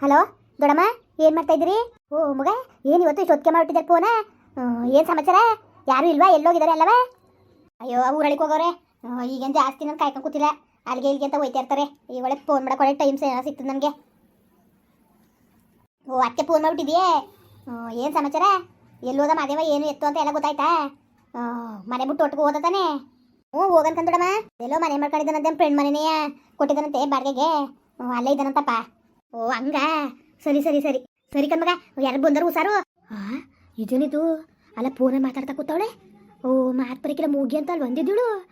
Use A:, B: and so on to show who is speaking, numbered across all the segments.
A: Hello ದೊಡಮ್ಮ ಏನು ಮಾಡ್ತಾ ಇದ್ದೀರಿ? ಓ, ಮಗ, ಏನು ಇವತ್ತು ಇಷ್ಟು ಹೊತ್ತಿಗೆ ಮಾಡ್ಬಿಟ್ಟಿದ್ದಾರೆ ಫೋನ? ಏನು ಸಮಾಚಾರ? ಯಾರು ಇಲ್ವಾ? ಎಲ್ಲೋಗಿದ್ದಾರೆ ಅಲ್ಲವ? ಅಯ್ಯೋ ಊರಳಿಗೆ ಹೋಗೋರೆ. ಈಗೇನು ಜಾಸ್ತಿ ನಾನು ಕಾಯ್ಕೊಂಡು ಕೂತಿಲ್ಲ. ಅಲ್ಲಿಗೆ ಇಲ್ಲಿಗೆ ಅಂತ ಹೋಯ್ತಾ ಇರ್ತಾರೆ. ಈ ಒಳಗೆ ಫೋನ್ ಮಾಡಕ್ಕೆ ಒಳ್ಳೆ ಟೈಮ್ ಸಿಗ್ತದೆ ನನಗೆ. ಓ ಅದಕ್ಕೆ ಫೋನ್ ಮಾಡ್ಬಿಟ್ಟಿದ್ಯೇ? ಏನು ಸಮಾಚಾರ? ಎಲ್ಲೋದ ಮಾದೇವ, ಏನು ಎತ್ತು ಅಂತ ಎಲ್ಲ ಗೊತ್ತಾಯ್ತಾ? ಮನೆ ಬಿಟ್ಟು ಒಟ್ಟಿಗೆ ಹೋದ ತಾನೆ? ಹ್ಞೂ ದೊಡಮ್ಮ ಎಲ್ಲೋ ಮನೆ ಮಾಡ್ಕೊಂಡಿದ್ದಾನಂತೆ ಫ್ರೆಂಡ್ ಮನೆಯೇ ಕೊಟ್ಟಿದ್ದಾನಂತೆ, ಬಾಡಿಗೆಗೆ. ಅಲ್ಲೇ ಇದ್ದಾನಂತಪ್ಪ. ಓ, ಹಂಗ? ಸರಿ ಸರಿ ಸರಿ. ಸರಿ ಕಮ್ಮಗ ಯಾರು ಬಂದರು ಹುಷಾರು? ಹಾಂ ಇದೇನಿದು ಅಲ್ಲ ಪೂನ ಮಾತಾಡ್ತಾ ಕೂತವಳೆ? ಓ, ಮಾತು ಬರೀಕಿಲ್ಲ ಮೂಗಿ ಅಂತ ಅಲ್ಲಿ ಬಂದಿದ್ದಳು.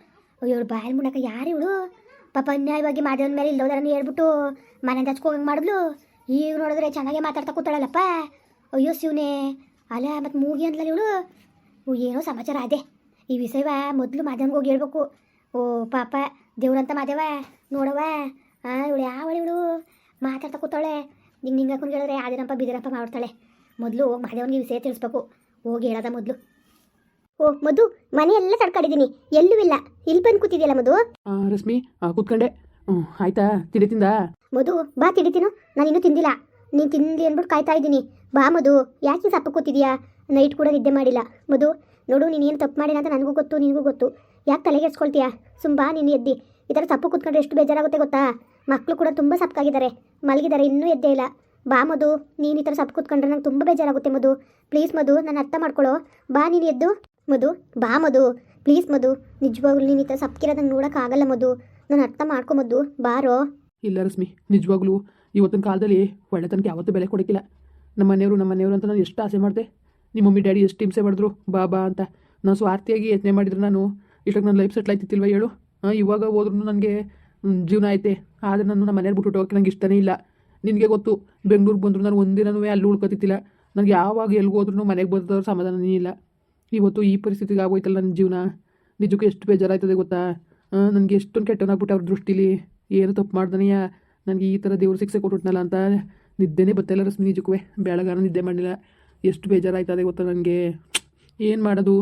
A: ಇವಳು ಬಾಯಲ್ಲಿ ಮುಡಕ ಯಾರು ಇವಳು? ಪಾಪ ಅನ್ಯಾಯವಾಗಿ ಮಾದೇವನ ಮೇಲೆ ಇಲ್ಲೋದಾರನ್ನ ಹೇಳ್ಬಿಟ್ಟು ಮನೆ ಹಚ್ಕೋಗಂಗೆ ಮಾಡಿದ್ಲು. ಈಗ ನೋಡಿದ್ರೆ ಚೆನ್ನಾಗೆ ಮಾತಾಡ್ತಾ ಕೂತಾಳಲ್ಲಪ್ಪ. ಅಯ್ಯೋ, ಶಿವನೇ. ಅಲ್ಲ ಮತ್ತು ಮೂಗಿ ಅಂತಲ್ಲ ಇವಳು? ಏನೋ ಸಮಾಚಾರ ಅದೇ. ಈ ವಿಷಯವ ಮೊದಲು ಮಾದೇವನ್ಗೆ ಹೋಗಿ ಹೇಳ್ಬೇಕು. ಓ, ಪಾಪ, ದೇವ್ರಂತ ಮಾದೇವ ನೋಡವ ಹಾಂ ಇವಳು ಯಾವ ಇವಳು? ಮಾತಾಡ್ತಾ ಕೂತಾಳೆ ನಿಂಗೆ ನಿಂಗೆ ಹಾಕೊಂಡು ಹೇಳಿದ್ರೆ ಆದಿರಪ್ಪ ಬಿದಿರಪ್ಪ ಮಾಡ್ತಾಳೆ ಮೊದಲು ಹೋಗಿ ಮಹದೇವನಿಗೆ ವಿಷಯ ತಿಳಿಸ್ಬೇಕು. ಹೋಗಿ ಹೇಳೋದ ಮೊದಲು. ಓ ಮಧು ಮನೆ ಎಲ್ಲ ತಡ್ಕೊಂಡಿದ್ದೀನಿ ಎಲ್ಲೂ ಇಲ್ಲ. ಇಲ್ಲಿ ಬಂದು ಕೂತಿದ್ಯಲ್ಲ ಮಧು?
B: ರಶ್ಮಿ ಕೂತ್ಕೊಂಡೆ. ಹ್ಞೂ ಆಯ್ತಾ? ತಿಳಿ ತಿಂದ?
A: ಮಧು ಬಾ ತಿಡಿತೀನು ನಾನು ಇನ್ನೂ ತಿಂದಿಲ್ಲ. ನೀನು ತಿಂದು ಅಂದ್ಬಿಟ್ಟು ಕಾಯ್ತಾ ಇದ್ದೀನಿ. ಬಾ ಮಧು. ಯಾಕೆ ಸಪ್ಪ ಕೂತಿದ್ಯಾ? ನೈಟ್ ಕೂಡ ನಿದ್ದೆ ಮಾಡಿಲ್ಲ. ಮಧು ನೋಡು ನೀನು ಏನು ತಪ್ಪು ಮಾಡಿಲ್ಲ ಅಂತ ನನಗೂ ಗೊತ್ತು ನಿನಗೂ ಗೊತ್ತು. ಯಾಕೆ ತಲೆಗೆ ಎಚ್ಕೊಳ್ತೀಯಾ ಸುಮ್ ಬಾ ನೀನು ಎದ್ದಿ. ಈ ಥರ ಸಪ್ಪು ಕೂತ್ಕೊಂಡ್ರೆ ಎಷ್ಟು ಬೇಜಾರಾಗುತ್ತೆ ಗೊತ್ತಾ? ಮಕ್ಕಳು ಕೂಡ ತುಂಬ ಸಪ್ಕಾಗಿದ್ದಾರೆ. ಮಲಗಿದ್ದಾರೆ, ಇನ್ನೂ ಎದ್ದೇ ಇಲ್ಲ. ಬಾ ಮಧು, ನೀನು ಈ ಥರ ಸಪ್ ಕೂತ್ಕೊಂಡ್ರೆ ನಂಗೆ ತುಂಬ ಬೇಜಾರಾಗುತ್ತೆ ಮಧು. ಪ್ಲೀಸ್ ಮಧು, ನಾನು ಅರ್ಥ ಮಾಡ್ಕೊಳ್ಳೋ ಬಾ, ನೀನು ಎದ್ದು. ಮಧು, ಬಾ ಮಧು. ಪ್ಲೀಸ್ ಮಧು, ನಿಜವಾಗ್ಲೂ ನೀನು ಈ ಥರ ಸಪ್ಕಿರೋದನ್ನು ನೋಡೋಕ್ಕಾಗಲ್ಲ ಮಧು. ನಾನು ಅರ್ಥ ಮಾಡ್ಕೊ ಮಧು. ಬಾರೋ
B: ಇಲ್ಲ ರಶ್ಮಿ, ನಿಜವಾಗ್ಲೂ ಇವತ್ತಿನ ಕಾಲದಲ್ಲಿ ಒಳ್ಳೆತನಕ್ಕೆ ಯಾವತ್ತೂ ಬೆಲೆ ಕೊಡೋಕ್ಕಿಲ್ಲ. ನಮ್ಮ ಮನೆಯವರು ನಮ್ಮ ಮನೆಯವರು ಅಂತ ನಾನು ಎಷ್ಟು ಆಸೆ ಮಾಡಿದೆ. ನಿಮ್ಮ ಮಮ್ಮಿ, ಡ್ಯಾಡಿ ಎಷ್ಟು ಹಿಂಸೆ ಮಾಡಿದ್ರು. ಬಾ ಬಾ ಅಂತ. ನಾನು ಸ್ವಾರ್ಥಿಯಾಗಿ ಯತ್ನೆ ಮಾಡಿದ್ರು ನಾನು ಇಷ್ಟಕ್ಕೆ ನನ್ನ ಲೈಫ್ ಸೆಟ್ಲ್ ಆಯ್ತಿತ್ತಿಲ್ವ ಹೇಳು? ಇವಾಗ ಹೋದ್ರೂ ನನಗೆ ಜೀವನ ಐತೆ. ಆದರೆ ನಾನು ನಮ್ಮ ಮನೇಲಿ ಬಿಟ್ಟು ಹೋಗೋಕ್ಕೆ ನಂಗೆ ಇಷ್ಟನೇ ಇಲ್ಲ. ನಿನಗೆ ಗೊತ್ತು, ಬೆಂಗ್ಳೂರಿಗೆ ಬಂದರು ನಾನು ಒಂದಿನೂ ಅಲ್ಲಿ ಉಳ್ಕೊತಿತ್ತಿಲ್ಲ ನನಗೆ ಯಾವಾಗ ಎಲ್ಲಿಗೋದ್ರೂ ಮನೆಗೆ ಬಂದವ್ರು ಸಮಾಧಾನನೇ ಇಲ್ಲ. ಇವತ್ತು ಈ ಪರಿಸ್ಥಿತಿಗೆ ಆಗೋಯ್ತಲ್ಲ ನನ್ನ ಜೀವನ. ನಿಜಕ್ಕೂ ಎಷ್ಟು ಬೇಜಾರಾಯ್ತದೆ ಗೊತ್ತಾ? ನನಗೆ ಎಷ್ಟೊಂದು ಕೆಟ್ಟನಾಗ್ಬಿಟ್ಟು ಅವ್ರ ದೃಷ್ಟಿಲಿ. ಏನು ತಪ್ಪು ಮಾಡ್ದನೆಯ? ನನಗೆ ಈ ಥರ ದೇವ್ರು ಶಿಕ್ಷೆ ಕೊಟ್ಬಿಟ್ನಲ್ಲ ಅಂತ ನಿದ್ದೆನೇ ಬತ್ತಲ್ಲ ರಸ್ಮಿ ನಿಜಕ್ಕೂ ಬೆಳಗಾನ ನಿದ್ದೆ ಮಾಡಲಿಲ್ಲ. ಎಷ್ಟು ಬೇಜಾರಾಯ್ತದೆ ಗೊತ್ತಾ ನನಗೆ? ಏನು ಮಾಡೋದು?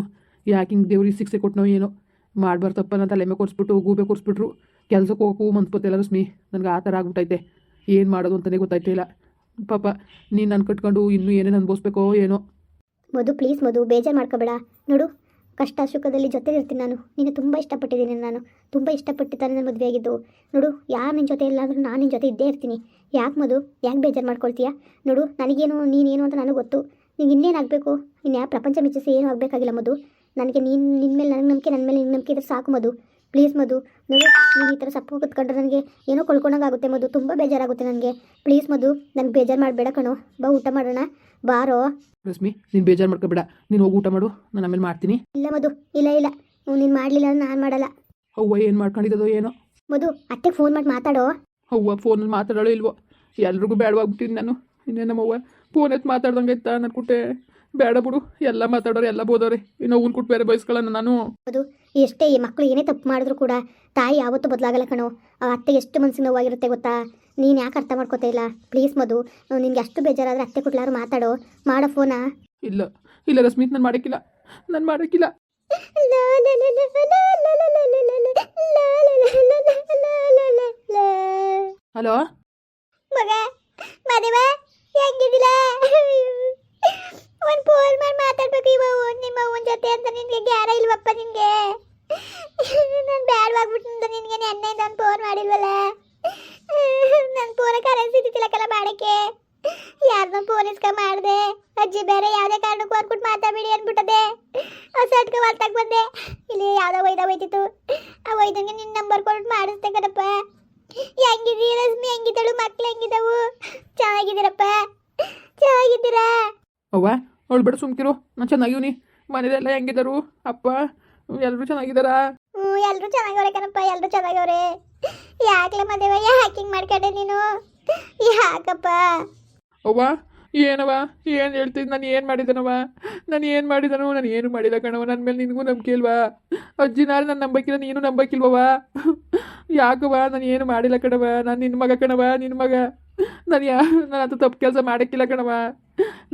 B: ಯಾಕೆ ಹಿಂಗೆ ದೇವ್ರಿಗೆ ಶಿಕ್ಷೆ ಕೊಟ್ಟನೋ ಏನೋ? ಮಾಡಬಾರ್ದಪ್ಪ, ನಾನು ತಲೆಮೆ ಕೊಡಿಸ್ಬಿಟ್ಟು ಗೂಬೆ ಕೊರಿಸ್ಬಿಟ್ರು. ಕೆಲ್ಸಕ್ಕೆ ಹೋಗೋಕ್ಕೂ ಮನ್ಸು ಬತ್ತಿಲ್ಲ ರಶ್ಮಿ. ನನಗೆ ಆ ಥರ ಆಗ್ಬಿಟ್ಟೈತೆ ಏನು ಮಾಡೋದು ಅಂತಲೇ ಗೊತ್ತಾಯ್ತಿಲ್ಲ ಪಾಪ, ನೀನು ನಾನು ಕಟ್ಕೊಂಡು ಇನ್ನೂ ಏನೇನು ಅನ್ಭವಿಸ್ಬೇಕೋ ಏನೋ.
A: ಮಧು ಪ್ಲೀಸ್ ಮಧು, ಬೇಜಾರು ಮಾಡ್ಕೋಬೇಡ. ನೋಡು, ಕಷ್ಟ ಸುಖದಲ್ಲಿ ಜೊತೆ ಇರ್ತೀನಿ ನಾನು. ನೀನು ತುಂಬ ಇಷ್ಟಪಟ್ಟಿದ್ದೀನಿ ನಾನು. ತುಂಬ ಇಷ್ಟಪಟ್ಟು ತಾನೇ ನನ್ನ ಮದುವೆ ಆಗಿದ್ದು ನೋಡು, ಯಾರು ನಿನ್ನ ಜೊತೆ ಇಲ್ಲ ನಾನು ನಿನ್ನ ಜೊತೆ ಇದ್ದೇ ಇರ್ತೀನಿ. ಯಾಕೆ ಮಧು? ಯಾಕೆ ಬೇಜಾರು ಮಾಡ್ಕೊಳ್ತೀಯಾ? ನೋಡು, ನನಗೇನು, ನೀನೇನು ಅಂತ ನನಗೆ ಗೊತ್ತು. ನಿಂಗೆ ಇನ್ನೇನು ಆಗಬೇಕು? ಇನ್ನು ಯಾವ ಪ್ರಪಂಚ ಮಿಚ್ಚಿಸಿ ಏನು ಆಗಬೇಕಾಗಿಲ್ಲ ಮಧು. ನನಗೆ ನೀನು ನಿನ್ನ ಮೇಲೆ, ನನಗೆ ನಂಬಿಕೆ ನನ್ನ ಮೇಲೆ ನಿನ್ನ ನಂಬಿಕೆ ಇದ್ರೆ ಸಾಕು ಮಧು. ಪ್ಲೀಸ್ ಮಧು ನೋಡು ನೀನು ಈ ಥರ ಸಪ್ಪು ಕೂತ್ಕೊಂಡ್ರೆ ನನಗೆ ಏನೋ ಕೊಳ್ಕೊಂಡಂಗೆ ಆಗುತ್ತೆ ಮಧು ತುಂಬ ಬೇಜಾರಾಗುತ್ತೆ ನನಗೆ. ಪ್ಲೀಸ್ ಮಧು ನನಗೆ ಬೇಜಾರು ಮಾಡಬೇಡ ಕಣೋ. ಬಾ ಊಟ ಮಾಡೋಣ. ಬಾರೋ.
B: ರಶ್ಮಿ ನೀನು ಬೇಜಾರು ಮಾಡ್ಕೋಬೇಡ. ನೀನು ಹೋಗಿ ಊಟ ಮಾಡು ನಾನು ಆಮೇಲೆ ಮಾಡ್ತೀನಿ.
A: ಇಲ್ಲ ಮಧು ಇಲ್ಲ ಇಲ್ಲ. ನೀನು ಮಾಡಲಿಲ್ಲ ಅಂದ್ರೆ ನಾನು ಮಾಡಲ್ಲ.
B: ಅವ್ವ ಏನು ಮಾಡ್ಕೊಂಡಿದ್ದೋ ಏನೋ.
A: ಮಧು ಅತ್ತೆ ಫೋನ್ ಮಾಡಿ ಮಾತಾಡೋ.
B: ಅವ್ವ ಫೋನಲ್ಲಿ ಮಾತಾಡೋಳು ಇಲ್ವೋ. ಎಲ್ರಿಗೂ ಬೇಡವಾಗ್ಬಿಟ್ಟಿದ್ದು ನಾನು. ಇನ್ನೇ ನಮ್ಮವ್ವ? ಫೋನ್ ಎತ್ತು ಮಾತಾಡ್ದಂಗೆ ಇತ್ತ ನನ್ನ ಕುಟ್ಟೆ ಬೇಡ ಬಿಡು. ಎಲ್ಲ ಮಾತಾಡೋರು ಎಲ್ಲ ಬೋದವ್ರೆ. ಇನ್ನು ಅವ್ನ ಕುಟ್ಟು ಬೇರೆ ಬಯಸ್ಕೊಳ್ಳೋಣ ನಾನು.
A: ಅದು ಎಷ್ಟೇ ಈ ಮಕ್ಕಳು ಏನೇ ತಪ್ಪು ಮಾಡಿದ್ರು ಕೂಡ ತಾಯಿ ಯಾವತ್ತೂ ಬದಲಾಗಲ್ಲ ಕಣೋ. ಆ ಅತ್ತೆ ಎಷ್ಟು ಮನಸ್ಸಿಗೆ ನೋವಾಗಿರುತ್ತೆ ಗೊತ್ತಾ? ನೀನು ಯಾಕೆ ಅರ್ಥ ಮಾಡ್ಕೋತಾ ಇಲ್ಲ? ಪ್ಲೀಸ್ ಮಧು ನಿನ್ಗೆ ಅಷ್ಟು ಬೇಜಾರಾದ್ರೆ ಅತ್ತೆ ಕೊಟ್ಲಾರು ಮಾತಾಡೋ. ಮಾಡೋ ಫೋನಾ?
B: ಇಲ್ಲ ಇಲ್ಲ ರಶ್ಮಿತ್ ನಾನು ಮಾಡೋಕ್ಕಿಲ್ಲ. ನಾನು ಮಾಡೋಕ್ಕಿಲ್ಲ. ಹಲೋ?
A: ಮಗ ಮದುವ? ಹೆಂಗಿದಿಲ್ಲ ಒಂದು ಫೋನ್ ಮಾಡಿ ಮಾತಾಡ್ಬೇಕು ಇವ ನಿಮ್ಮ ಅವನ ಜೊತೆ ಅಂತ ನಿನಗೆ ಗ್ಯಾರ ಇಲ್ವಪ್ಪ ನಿನಗೆ? ನಾನು ಬ್ಯಾಡವಾಗ್ಬಿಟ್ಟು ನಿನಗೆ ನೆನ್ನೆಯಿಂದ ನಾನು ಫೋನ್ ಮಾಡಿಲ್ವಲ್ಲ? ನನ್ನ ಫೋನ ಕರೆನ್ಸಿ ಇದ್ದಿಲ್ಲಕ್ಕಲ್ಲ ಮಾಡಕ್ಕೆ ಯಾರ್ದೋ ಫೋನ್ ಇಸ್ಕ ಮಾಡಿದೆ. ಅಜ್ಜಿ ಬೇರೆ ಯಾವುದೇ ಕಾರಣಕ್ಕೂ ಅಂದ್ಬಿಟ್ಟು ಮಾತಾಡ್ಬಿಡಿ ಅಂದ್ಬಿಟ್ಟದೆ ಹೊಸಟ್ಗೆ ಹೊಲ್ತಾಗ ಬಂದೆ. ಇಲ್ಲಿ ಯಾವುದೋ ಒಯ್ದ ಒಯ್ತಿತ್ತು ಆ ಒಯ್ದಂಗೆ ನಿನ್ನ ನಂಬರ್ ಕೊಟ್ಟು ಮಾಡಿಸ್ದೆ ಹೆಂಗಿದ್ದೀರ ರಶ್ಮಿ? ಹೆಂಗಿದ್ದಳು? ಮಕ್ಳು ಹೆಂಗಿದವು? ಚೆನ್ನಾಗಿದ್ದೀರಪ್ಪ. ಚೆನ್ನಾಗಿದ್ದೀರಾ?
B: ಅವ್ವ ಅವಳು ಬೇಡ ಸುಮ್ಕಿರು. ನಾನು ಚೆನ್ನಾಗಿವ್ನಿ ಮನೇಲೆಲ್ಲ ಹೆಂಗಿದ್ದಾರು ಅಪ್ಪ ಎಲ್ಲರೂ ಚೆನ್ನಾಗಿದ್ದಾರಾ
A: ಹ್ಞೂ ಎಲ್ಲರೂ ಚೆನ್ನಾಗವ್ರೆ ಕಣಪ್ಪ ಎಲ್ಲರೂ ಚೆನ್ನಾಗವ್ರೆ. ಯಾಕ್ಲೆ ಮದುವೆ ಯಾಕೆ ಹಿಂಗೆ ಮಾಡ್ಕೊಂಡೆ ನೀನು? ಯಾಕಪ್ಪ?
B: ಅವ್ವ ಏನವ ಏನು ಹೇಳ್ತೀನಿ ನಾನು ಏನು ಮಾಡಿದನವ ನಾನು ಏನು ಮಾಡಿದನು? ನಾನು ಏನು ಮಾಡಿಲ್ಲ ಕಣವ ನನ್ನ ಮೇಲೆ ನಿನಗೂ ನಂಬಿಕೆ ಇಲ್ವಾ? ಅಜ್ಜಿ ನಾನು ನಂಬಕ್ಕಿಲ್ಲ ನೀನು ನಂಬಕ್ಕಿಲ್ವವ ಯಾಕವ ನಾನು ಏನು ಮಾಡಿಲ್ಲ ಕಣವ ನಾನು ನಿನ್ನ ಮಗ ಕಣವ ನಿನ್ನ ಮಗ. ನಾನು ಯಾ ನಾನು ಅಂತ ತಪ್ಪು ಕೆಲಸ ಮಾಡೋಕ್ಕಿಲ್ಲ ಕಣವ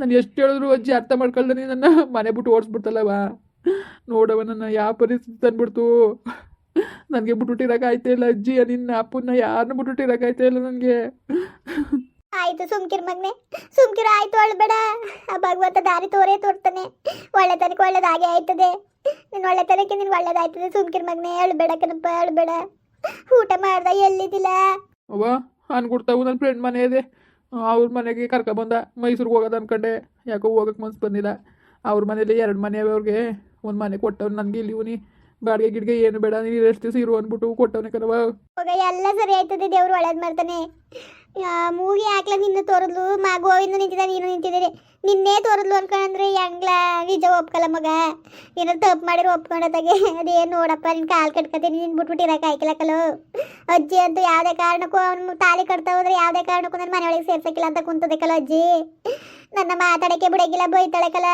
B: ನಾನು ಎಷ್ಟು ಹೇಳಿದ್ರು ಅಜ್ಜಿ ಅರ್ಥ ಮಾಡ್ಕೊಳ್ದೆ ನನ್ನ ಮನೆ ಬಿಟ್ಟು ಓಡಿಸ್ಬಿಡ್ತಲ್ಲವ ನೋಡವ ನನ್ನ ಯಾವ ಪರಿಸ್ಥಿತಿ ತಂದ್ಬಿಡ್ತು. ನನಗೆ ಬಿಟ್ಬಿಟ್ಟಿರೋಕೆ ಆಯ್ತಾ ಇಲ್ಲ ಅಜ್ಜಿ, ನಿನ್ನ ಅಪ್ಪನ್ನ ಯಾರನ್ನೂ ಬಿಟ್ಬಿಟ್ಟಿರೋಕೆ ಆಯ್ತಾ ಇಲ್ಲ ನನಗೆ.
A: ಆಯ್ತು ಸುಮ್ಕಿರ್ ಮಗ್ನೆ, ಸುಮ್ಕಿರ ಆಯ್ತು ಅಳ್ಬೇಡ ಆ ಭಗವಂತ ದಾರಿ ತೋರೇ ತೋರ್ತಾನೆ. ಒಳ್ಳೆತನಕ್ಕೆ ಒಳ್ಳೇದಾಗೆ ಆಯ್ತದೆ. ನಿನ್ನ ಒಳ್ಳೆತನಕ್ಕೆ ನಿನ್ ಒಳ್ಳೇದಾಯ್ತದೆ ಸುಮ್ಕಿರ್ ಮಗ್ನೆ ಅಳ್ಬೇಡ ಕಣಪ್ಪ ಅಳ್ಬೇಡ ಊಟ ಮಾಡ್ದ ಎಲ್ಲಿದ್ದಿಲ್ಲ
B: ಅವ್ವ ಅನ್ಕೊಡ್ತಾವು ನನ್ನ ಫ್ರೆಂಡ್ ಮನೆ ಇದೆ ಅವ್ರ ಮನೆಗೆ ಕರ್ಕೊಬಂದ ಮೈಸೂರಿಗೆ ಹೋಗೋದು ಅನ್ಕೊಂಡೆ. ಯಾಕೋ ಹೋಗಕ್ಕೆ ಮನ್ಸು ಬಂದಿಲ್ಲ. ಅವ್ರ ಮನೇಲಿ ಎರಡು ಮನೆ ಅವೆ ಅವ್ರಿಗೆ. ಒಂದು ಮನೆ ಕೊಟ್ಟವ್ರು ನನಗೆ ಇಲ್ಲಿ ಇವನಿ ಬಾಡಿಗೆ ಗಿಡ್ಗೆ ಏನು ಬೇಡ ನೀನು ಎಷ್ಟು ದಿವಸ ಇರು ಅಂದ್ಬಿಟ್ಟು ಕೊಟ್ಟವನೆ ಕಣವ
A: ಹೋಗ ಎಲ್ಲ ಸರಿ ಆಯ್ತದೆ ದೇವ್ರು ಒಳ್ಳೇದ್ ಮಾಡ್ತಾನೆ. ಆ, ಮೂಗಿ ಹಾಕ್ಲ ನಿನ್ನ ತೋರದ್ಲು ಮಾ ಗೋವಿಂದ ನಿಂತಿದ್ದ ನೀನು ನಿಂತಿದ್ದೀರಿ. ನಿನ್ನೆ ತೋರದ್ಲು ಅನ್ಕೊಂಡ್ರೆ ಹೆಂಗ್ಲ ನಿಜ ಒಪ್ಕಲ್ಲ ಮಗ. ಏನಾದ್ರು ತಪ್ಪು ಮಾಡಿರೋ ಒಪ್ಕೊಂಡತಾಗೆ. ಅದೇನು ನೋಡಪ್ಪ ನಿನ್ ಕಾಲ್ ಕಟ್ಕತೀನಿ ನಿನ್ ಬಿಟ್ಬಿಟ್ಟು ಇರಕ್ಕೆ ಅಜ್ಜಿ ಅಂತೂ ಯಾವ್ದೇ ಕಾರಣಕ್ಕೂ ಅವ್ನು ತಾಳಿ ಕಟ್ತಾ ಹೋದ್ರೆ ಯಾವ್ದೇ ಕಾರಣಕ್ಕೂ ನನ್ನ ಮನೆಯೊಳಗೆ ಸೇರ್ಸಕ್ಕಿಲ್ಲ ಅಂತ ಕುಂತದಕ್ಕಲ್ಲ ಅಜ್ಜಿ. ನನ್ನ ಮಾತಾಡಕ್ಕೆ ಬಿಡಕ್ಕಿಲ್ಲ ಬೈತಾಳಕ್ಕಲ್ಲ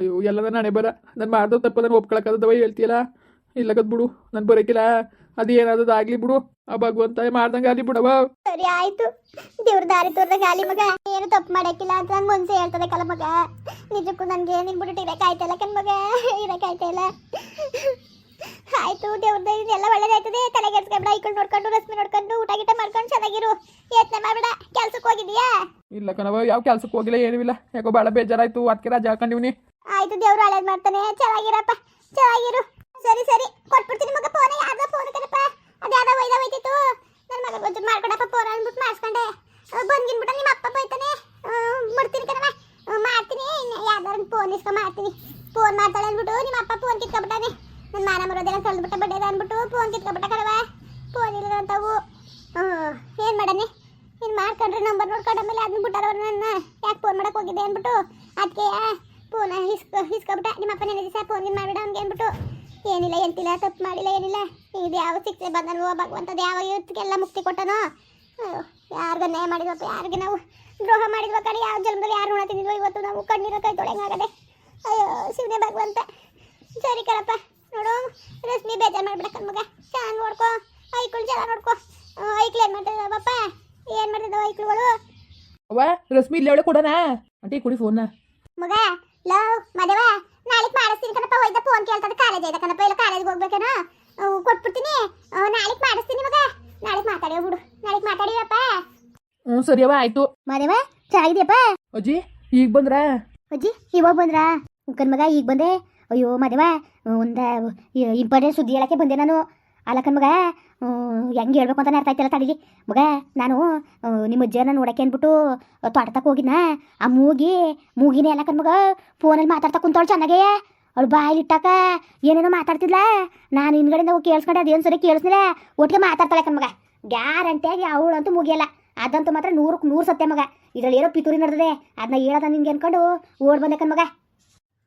B: ಅಯ್ಯೋ ಎಲ್ಲದ ನಾನೇ ಬರ. ನಾನು ಮಾಡ್ದೋ ತಪ್ಪ ನಾನು ಒಪ್ಕೊಳಕ್ಕದವ ಹೇಳ್ತೀಯಲ್ಲ. ಇಲ್ಲಕದ್ ಬಿಡು. ನಾನು ಬರೋಕಿಲ್ಲ. ಅದು ಏನಾದದು ಆಗಲಿ ಬಿಡು. ಆ ಭಗವಂತ ಮಾಡ್ದಂಗ ಆಗಲಿ ಬಿಡವ
A: ಸರಿ ಆಯ್ತು. ದೇವ್ರ ದಾರಿ ತೋರ್ದ ಗಾಲಿ ಮಗ. ಏನು ತಪ್ಪು ಮಾಡಕ್ಕಿಲ್ಲ ಅಂತ ನಂಗೆ ಮುಂಚೆ ಹೇಳ್ತದೆ ಕಲ ಮಗ. ನಿಜಕ್ಕೂ ನನಗೆ ನಿನ್ ಬಿಟ್ಟು ಇರಕ್ಕಾಯ್ತಲ್ಲ ಕಣ್ ಮಗ? ಇರಕ್ಕಾಯ್ತಲ್ಲ ಆಯ್ತು ದೇವ್ರದ ಇದೆಲ್ಲ ಒಳ್ಳೇದಾಯ್ತದೆ. ತಲೆ ಕೆಡ್ಸ್ಕೊಂಡ್ಬಿಡ ಐಕೊಂಡು ನೋಡ್ಕೊಂಡು ರಸ್ಮಿ ನೋಡ್ಕೊಂಡು ಊಟ ಗೀಟ ಮಾಡ್ಕೊಂಡು ಚೆನ್ನಾಗಿರು. ಯತ್ನೆ ಮಾಡ್ಬೇಡ. ಕೆಲ್ಸಕ್ಕೆ ಹೋಗಿದೀಯಾ?
B: ಇಲ್ಲ ಕಣವ ಯಾವ ಕೆಲ್ಸಕ್ಕೆ ಹೋಗಿಲ್ಲ ಏನೂ ಇಲ್ಲ. ಯಾಕೋ ಭಾಳ ಬೇಜಾರಾಯ್ತು. ಅದಕ್ಕೆ ರಜಾ ಹಾಕೊಂಡಿವ್ನಿ.
A: ಆಯ್ತು ದೇವ್ರು ಒಳ್ಳೇದ್ ಮಾಡ್ತಾನೆ. ಚೆನ್ನಾಗಿರಪ್ಪ. ಚೆನ್ನಾಗಿರು ಸರಿ ಸರಿ ಕೊಟ್ಬಿಡ್ತೀನಿ ಮಗ ಫೋನ್ ಯಾವ್ದೋ ಫೋನ್ ಕಣಪ್ಪ ಅದ್ಯಾವ್ದೋ ಒಯ್ದ ಒಯ್ತಿತ್ತು ನನ್ನ ಮಗ ಒಂಚೂರು ಮಾಡ್ಕೊಡಪ್ಪ ಫೋನ್ ಅಂದ್ಬಿಟ್ಟು ಮಾಡಿಸ್ಕೊಂಡೆ ಬಂದ್ಗಿನ್ಬಿಟ್ಟ ನಿಮ್ಮ ಅಪ್ಪ ಬೈತಾನೆ ಆ, ಮಾಡ್ತೀನಿ ಕಣವ ಆ, ಮಾಡ್ತೀನಿ ಯಾವ್ದಾರು ಫೋನ್ ಇಸ್ಕೊಂಡ್ ಮಾಡ್ತೀನಿ ಫೋನ್ ಮಾಡ್ತಾಳೆ ಅಂದ್ಬಿಟ್ಟು ನಿಮ್ಮ ಅಪ್ಪ ಫೋನ್ ಕಿತ್ಕೊಬಿಟ್ಟಾನೆ ಮರೋದೆಲ್ಲ ಕಳ್ದ್ಬಿಟ್ಟ ಬಡ್ಡೇದ ಅಂದ್ಬಿಟ್ಟು ಫೋನ್ ಕಿತ್ಕೊಬಿಟ್ಟ ಕಣವ ಫೋನ್ ಇಲ್ಲ ಅಂತಾವು ಏನು ಮಾಡನೆ ನೀನು ಮಾಡ್ಕೊಂಡ್ರೆ ನಂಬರ್ ನೋಡ್ಕೊಂಡು ಮೇಲೆ ಅದನ್ನ ಬಿಟ್ಟಾರ ನನ್ನ. ಯಾಕೆ ಫೋನ್ ಮಾಡಕ್ಕೆ ಹೋಗಿದ್ದೆ ಅಂದ್ಬಿಟ್ಟು ಅದಕ್ಕೆ ಫೋನ್ ಇಸ್ಕೊ ಇಸ್ಕೊಬಿಟ್ಟ ನಿಮ್ಮ ಅಪ್ಪ ಫೋನ್ ಮಾಡ್ಬಿಡ ಅವ್ನಿಗೆ ಅಂದ್ಬಿಟ್ಟು. ಏನಿಲ್ಲ, ಎಂತಿಲ್ಲ, ತಪ್ಪು ಮಾಡಿಲ್ಲ, ಏನಿಲ್ಲ. ಇದು ಯಾವ ಶಿಕ್ಷೆ ಬಂದಲ್ವೋ ಭಗವಂತದ ಯಾವ ಇವತ್ತಿಗೆಲ್ಲ ಮುಕ್ತಿ ಕೊಟ್ಟನೋ. ಯಾರಿಗೂ ನ್ಯಾಯ ಮಾಡಿದ್ವಪ್ಪ ಯಾರಿಗೆ ನಾವು ದ್ರೋಹ ಮಾಡಿದ್ವ ಕಡೆ ಯಾವ ಜನ್ಮದಲ್ಲಿ ಯಾರು ಋಣ ತಿಂದಿದ್ವೋ ಇವತ್ತು ನಾವು ಕಣ್ಣೀರ ಕೈ ತೊಳೆಯಂಗಾಗದೆ. ಅಯ್ಯೋ, ಶಿವನೇ ಭಗವಂತ. ಸರಿ ಕಣಪ್ಪ. ನೋಡು ರಶ್ಮಿ ಬೇಜಾರು ಮಾಡ್ಬಿಡ ಕಣ್ಮಗ ಚೆನ್ನಾಗಿ ನೋಡ್ಕೊ. ಐಕ್ಳು ಚೆನ್ನಾಗಿ ನೋಡ್ಕೊ. ಐಕ್ಳು ಏನು ಮಾಡ್ತಿದ್ದಾವಪ್ಪ ಏನು ಮಾಡ್ತಿದ್ದಾವ ಐಕ್ಳುಗಳು?
B: ಅವ್ವ ರಶ್ಮಿ ಇಲ್ಲೇ ಕೊಡೋಣ. ಈ ಕುಡಿ ಫೋನ್ನ
A: ಮಗ ಲವ್ ಮದವ ನಾಳೆ ಮಾಡಿಸ್ತೀನಿ ಕಣಪ್ಪ. ಹೋಯ್ದ ಫೋನ್ ಕೇಳ್ತದ ಕಾಲೇಜ್ ಐದ ಕಣಪ್ಪ? ಇಲ್ಲ ಕಾಲೇಜ್ಗೆ ಹೋಗ್ಬೇಕೇನೋ? ಕೊಟ್ಬಿಡ್ತೀನಿ. ನಾಳೆ ಮಾಡಿಸ್ತೀನಿ ಮಗ. ನಾಳೆಗೆ ಮಾತಾಡಿ ಬಿಡು. ನಾಳೆ ಮಾತಾಡಿವಪ್ಪ
B: ಹ್ಞೂ ಸರಿ ಆಯ್ತು.
A: ಮದವ ಚೆನ್ನಾಗಿದೆಯಪ್ಪ?
B: ಅಜ್ಜಿ ಈಗ ಬಂದ್ರ?
A: ಅಜ್ಜಿ ಇವಾಗ ಬಂದ್ರಾ? ಕಣ್ ಮಗ ಈಗ ಬಂದೆ. ಅಯ್ಯೋ ಮದುವ, ಒಂದು ಇಂಪಾರ್ಟೆಂಟ್ ಸುದ್ದಿ ಹೇಳಕ್ಕೆ ಬಂದೆ ನಾನು. ಅಲ್ಲಕ್ಕನ ಮಗ ಹೆಂಗೆ ಹೇಳ್ಬೇಕು ಅಂತ ಅರ್ಥ ಆಯ್ತಲ್ಲ ತಡೀಲಿ. ಮಗ, ನಾನು ನಿಮ್ಮ ಅಜ್ಜನ ನೋಡಕ್ಕೆ ಅಂದ್ಬಿಟ್ಟು ತೋಟತಕ್ಕ ಹೋಗಿದ್ನ. ಆ ಮೂಗಿ, ಮೂಗಿನೇ ಅಲ್ಲಕ್ಕನ ಮಗ, ಫೋನಲ್ಲಿ ಮಾತಾಡ್ತಾ ಕುಂತಾಳು ಚೆನ್ನಾಗೇ. ಅವಳು ಬಾಯಲ್ಲಿ ಇಟ್ಟಾಕ ಏನೇನೋ ಮಾತಾಡ್ತಿದ್ಲ. ನಾನು ಹಿಂದ್ಗಡೆಯಿಂದ ಹೋಗಿ ಕೇಳಿಸ್ಕೊಂಡೆ, ಅದೇನು ಸರಿ ಕೇಳಿಸ್ನಿಲ್ಲ ಒಟ್ಟಿಗೆ ಮಾತಾಡ್ತಾಳೆ ಕಣ್ ಮಗ. ಗ್ಯಾರಂಟಿಯಾಗಿ ಅವಳಂತೂ ಮುಗಿಯಲ್ಲ. ಅದಂತೂ ಮಾತ್ರ ನೂರಕ್ಕೆ ನೂರು ಸತ್ಯ ಮಗ. ಇದರಲ್ಲಿ ಏನೋ ಪಿತೂರಿ ನಡೆದಿದೆ. ಅದನ್ನ ಹೇಳೋದ ನಿಂಗೆ ಅನ್ಕೊಂಡು ಓಡ್ ಬಂದೆ ಕನ್ ಮಗ.